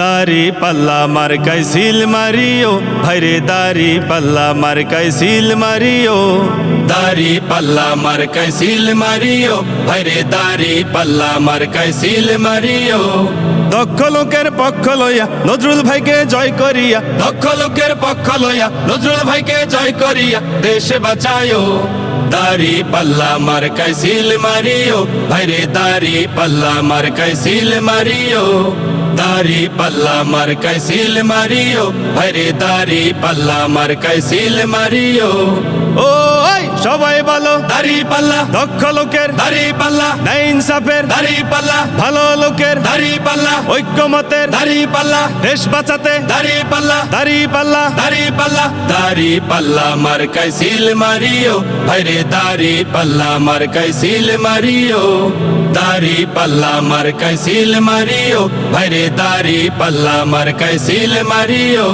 দাড়ি পাল্লা মার্কাই সিল মারিও, ভাইরে দাড়ি পাল্লা মার্কাই সিল মারিও। দাড়ি পাল্লা মার্কাই সিল মারিও, ভাইরে দাড়ি পাল্লা মার্কাই সিল মারিও। দক্ষ লোকের পক্ষ লইয়া নজরুল ভাইকে জয় করিয়া, দক্ষ লোকের পক্ষ লইয়া নজরুল ভাইকে জয় করিয়া, দেশে বাঁচায়ো দাড়ি পাল্লা মার্কাই সিল মারিও। ভাইরে দাড়ি পাল্লা মার্কাই সিল মারিও। দাড়ি পাল্লা মার্কাই সিল মারিও। ভাইরে দাড়ি পাল্লা মার্কাই সিল মারিও। ও সবাই বলো। দাড়ি পাল্লা। দক্ষ লোকের। দাড়ি পাল্লা। নাই ইনসাফের। দাড়ি পাল্লা। ভালো লোকের। দাড়ি পাল্লা। ঐক্যমতের। দাড়ি পাল্লা। দেশ বাঁচাতে। দাড়ি পাল্লা। দাড়ি পাল্লা। দাড়ি পাল্লা। দাড়ি পাল্লা মার্কাই সিল মারিও। ভাইরে দাড়ি পাল্লা মার্কাই সিল মারিও দাড়ি পাল্লা মার্কাই সিল মারিও ভাইরে দাড়ি পাল্লা মার্কাই সিল মারিও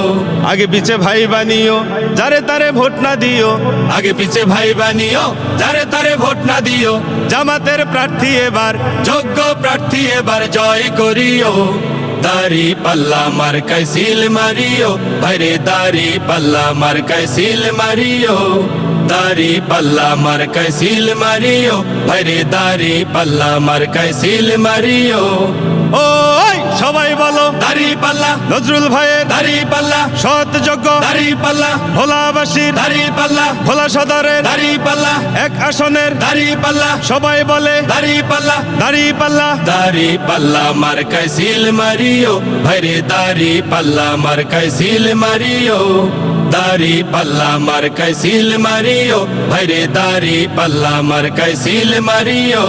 আগে পিছে ভাই বানিও যারে তারে ভোট না দিও আগে পিছে ভাই বানিও যারে তারে ভোট না দিও জামাতের প্রার্থী এবার যোগ্য প্রার্থী এবার জয় করিও দাড়ি পাল্লা মার্কাই সিল মারিও ভাইরে দাড়ি পাল্লা মার্কাই সিল মারিও দাড়ি পাল্লা মার সিল মারিও ভাইরে দারি পাল্লা মার সিল মারিও ওই সবাই বলো। দাড়ি পাল্লা। নজরুল ভাইয়ের দাড়ি পাল্লা। সৎ যোগ্য। দাড়ি পাল্লা। ভোলাবাসীর দাড়ি পাল্লা। ভোলা সদরের দাড়ি পাল্লা। এক আসনের দাড়ি পাল্লা। সবাই বলে দাড়ি পাল্লা। দাড়ি পাল্লা। দাড়ি পাল্লা মার্কাই সিল মারিও। ভাইরে দাড়ি পাল্লা মার্কাই সিল মারিও। দাড়ি পাল্লা মার্কাই সিল মারিও। ভাইরে দাড়ি পাল্লা মার্কাই সিল মারিও।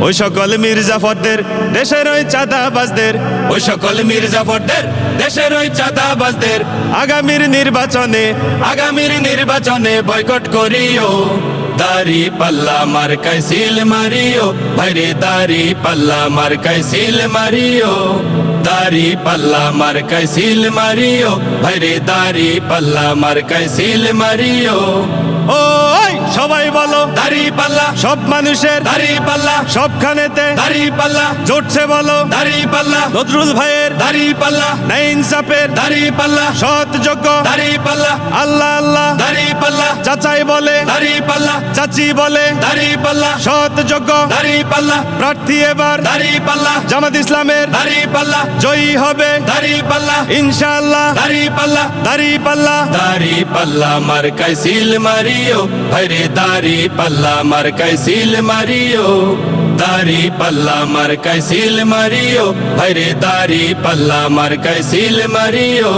ওই সকল মির্জাফরদের দেশের ওই চাঁদাবাজদের, ওই সকল মির্জাফরদের, দেশের ওই চাঁদাবাজদের। আগামীর নির্বাচনে আগামীর নির্বাচনে বয়কট করিও। দাড়ি পাল্লা মার্কাই সিল মারিও। ভাইরে, দাড়ি পাল্লা মার্কাই সিল মারিও। দাড়ি পাল্লা মার্কাই সিল মারিও। ভাইরে, দাড়ি পাল্লা মার্কাই সিল মারিও। ওই সবাই বলো। দাড়ি পাল্লা। সব মানুষের দাড়ি পাল্লা। সবখানেতে দাড়ি পাল্লা। জোটছে বলো। দাড়ি পাল্লা। নজরুল ভাইয়ের দাড়ি পাল্লা। নাই ইনসাফের দাড়ি পাল্লা। সৎ যোগ্য দাড়ি পাল্লা। আল্লাহ আল্লাহ। চাচাই বলে দাড়ি পাল্লা। চাচি বলে দাড়ি পাল্লা। সৎ যোগ্য। দাড়ি পাল্লা। প্রার্থী এবার দাড়ি পাল্লা। জামাত ইসলামের দাড়ি পাল্লা। জয়ী হবে। দাড়ি পাল্লা। ইনশাআল্লাহ। দাড়ি পাল্লা। দাড়ি পাল্লা। দাড়ি পাল্লা মার্কাই সিল মারিও। ভাইরে দাড়ি পাল্লা মার্কাই সিল মারিও। দাড়ি পাল্লা মার্কাই সিল মারিও। ভাইরে দাড়ি পাল্লা মার্কাই সিল মারিও।